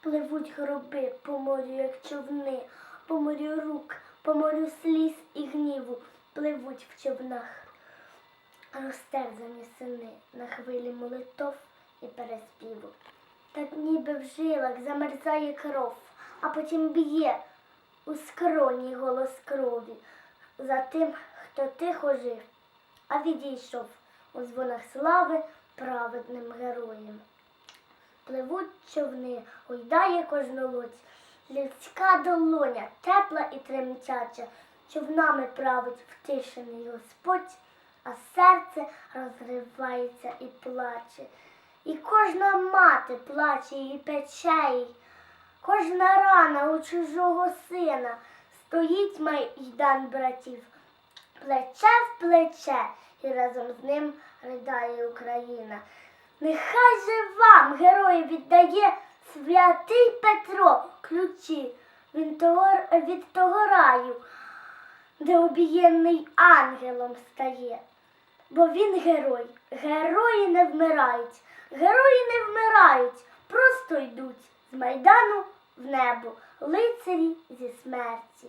Пливуть гроби по морю, як човни, по морю рук, по морю сліз і гніву, пливуть в човнах. Розтерзані сини на хвилі молитов і переспіву. Так ніби в жилах замерзає кров, а потім б'є у скроні голос крові за тим, хто тихо жив, а відійшов у дзвонах слави праведним героєм. Пливуть човни, гойдає кожну лодь, людська долоня, тепла і тремтяча, човнами править втишений Господь, а серце розривається і плаче. І кожна мати плаче і пече кожна рана у чужого сина стоїть майдан братів, плече в плече, і разом з ним ридає Україна. Нехай же вам, герої, віддає святий Петро ключі від того, від того раю, де обієнний ангелом стає. Бо він герой, герої не вмирають, герої не вмирають, просто йдуть з майдану в небо, лицарі зі смерті.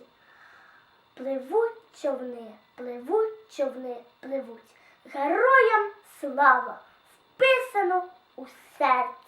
Пливуть човни, пливуть човни, пливуть. Героям слава o certo.